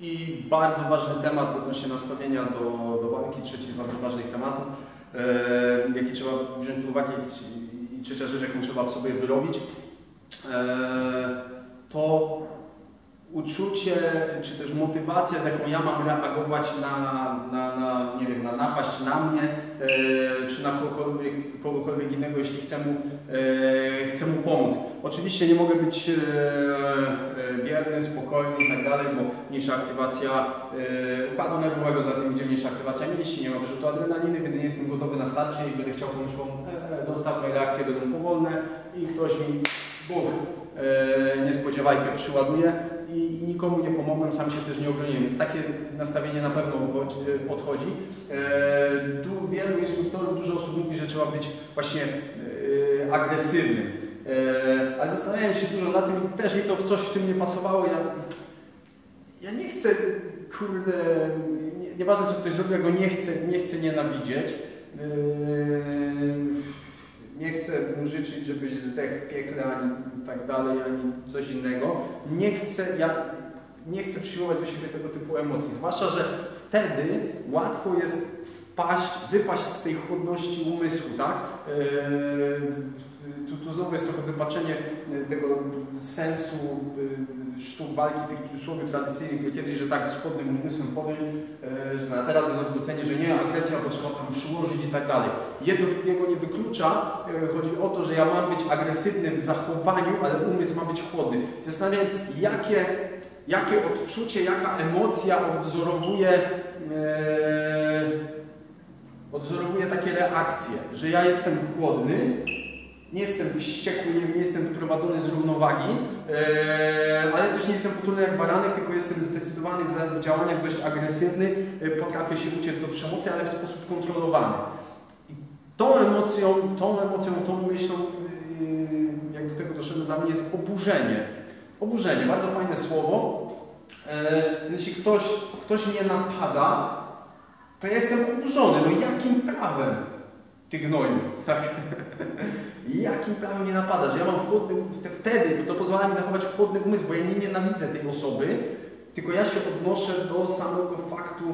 I bardzo ważny temat odnośnie nastawienia do, do walki, trzeci z bardzo ważnych tematów, e, jaki trzeba wziąć pod uwagę i, trzecia rzecz, jaką trzeba w sobie wyrobić, e, to uczucie, czy też motywacja, z jaką ja mam reagować na, na, na nie wiem, na napaść na mnie, e, czy na kogokolwiek, kogokolwiek innego, jeśli chcę mu, e, chcę mu pomóc. Oczywiście nie mogę być e, e, bierny, spokojny i tak dalej, bo mniejsza aktywacja e, układu nerwowego, za tym idzie mniejsza aktywacja mięśni, nie ma wyrzutu adrenaliny, więc nie jestem gotowy na starcie i będę chciał pomóc, e, zostaw, moje reakcje będą powolne i ktoś mi, buch, e, niespodziewajkę przyładuje i, nikomu nie pomogłem, sam się też nie obroniłem, więc takie nastawienie na pewno odchodzi. odchodzi. E, du, wielu instruktorów, dużo osób mówi, że trzeba być właśnie e, agresywnym. E, ale zastanawiałem się dużo nad tym i też mi to w coś w tym nie pasowało. Ja, ja nie chcę, kurde, nie, nieważne co ktoś zrobi, ja go nie chcę, nie chcę nienawidzieć. Nie chcę mu życzyć, żebyś zdechł w piekle, ani tak dalej, ani coś innego. Nie chcę, ja nie chcę przyjmować do siebie tego typu emocji. Zwłaszcza, że wtedy łatwo jest wpaść, wypaść z tej chłodności umysłu, tak? Tu, tu znowu jest trochę wypaczenie tego sensu sztuk walki tych cudzysłowie tradycyjnych, kiedyś, że tak z chłodnym umysłem podjąć, a teraz jest odwrócenie, że nie, agresja, bo trzeba tam przyłożyć i tak dalej. Jedno drugiego nie wyklucza, chodzi o to, że ja mam być agresywny w zachowaniu, ale umysł ma być chłodny. Zastanawiam, jakie, jakie odczucie, jaka emocja odwzorowuje odwzorowuje takie reakcje, że ja jestem chłodny, nie jestem wściekły, nie, nie jestem wprowadzony z równowagi, e, ale też nie jestem potulny jak baranek, tylko jestem zdecydowany w działaniach, dość agresywny, e, potrafię się uciec do przemocy, ale w sposób kontrolowany. I tą emocją, tą emocją, tą myślą, e, jak do tego doszedłem, dla mnie jest oburzenie. Oburzenie, bardzo fajne słowo. E, jeśli ktoś, ktoś mnie napada, to ja jestem oburzony. No jakim prawem? Ty gnoju, tak? jakim prawem nie napadasz? Ja mam chłodny, wtedy to pozwala mi zachować chłodny umysł, bo ja nie nienawidzę tej osoby, tylko ja się odnoszę do samego faktu,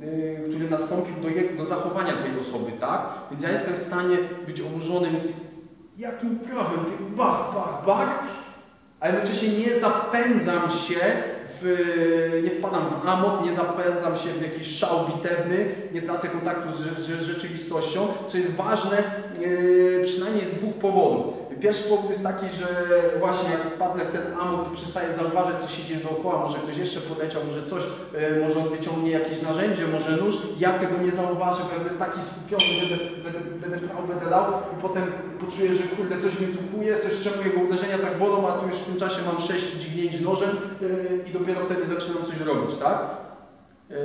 yy, który nastąpił do, jego, do zachowania tej osoby, tak? Więc ja jestem w stanie być oburzonym jakim prawem, ty bach, bach, bach, a jednocześnie nie zapędzam się w, nie wpadam w amok, nie zapędzam się w jakiś szał bitewny, nie tracę kontaktu z, z rzeczywistością, co jest ważne yy, przynajmniej z dwóch powodów. Pierwszy powód jest taki, że właśnie jak wpadnę w ten amok, to przestaję zauważyć, co się dzieje dookoła. Może ktoś jeszcze poleciał, może coś, yy, może on wyciągnie jakieś narzędzie, może nóż. Ja tego nie zauważę, będę taki skupiony, będę, będę, będę brał, będę dał i potem poczuję, że kurde, coś mnie tukuje, coś czemu jego uderzenia tak bolą, a tu już w tym czasie mam sześć dźgnięć nożem yy, i dopiero wtedy zaczynam coś robić, tak? Yy,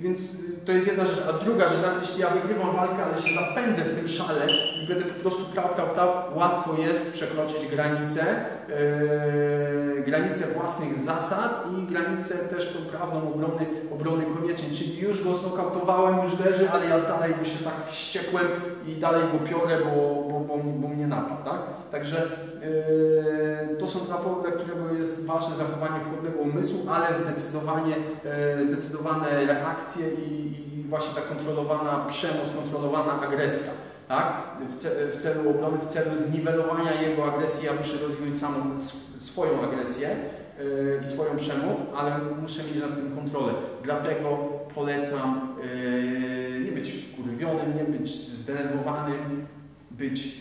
więc to jest jedna rzecz. A druga rzecz, nawet jeśli ja wygrywam walkę, ale się zapędzę w tym szale i będę po prostu prał, prał, prał, łatwo jest przekroczyć granice, yy, granice własnych zasad i granice też tą prawną obrony, obrony koniecznej. Czyli już go znokautowałem, już leży, ale ja dalej mu się tak wściekłem i dalej go piorę, bo, bo, bo, bo mnie napadł. Tak? Także yy, to są dwa powody, dla którego jest ważne zachowanie chłodnego umysłu, ale zdecydowanie, yy, zdecydowane reakcje i, i właśnie ta kontrolowana przemoc, kontrolowana agresja. Tak? W, ce, w, celu obrony, w celu zniwelowania jego agresji, ja muszę rozwinąć samą swoją agresję yy, i swoją przemoc, ale muszę mieć nad tym kontrolę. Dlatego polecam yy, nie być wkurwionym, nie być zdenerwowanym, być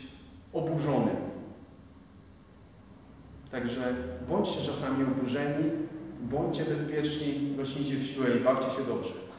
oburzonym. Także bądźcie czasami oburzeni, bądźcie bezpieczni, rośnijcie w siłę i bawcie się dobrze.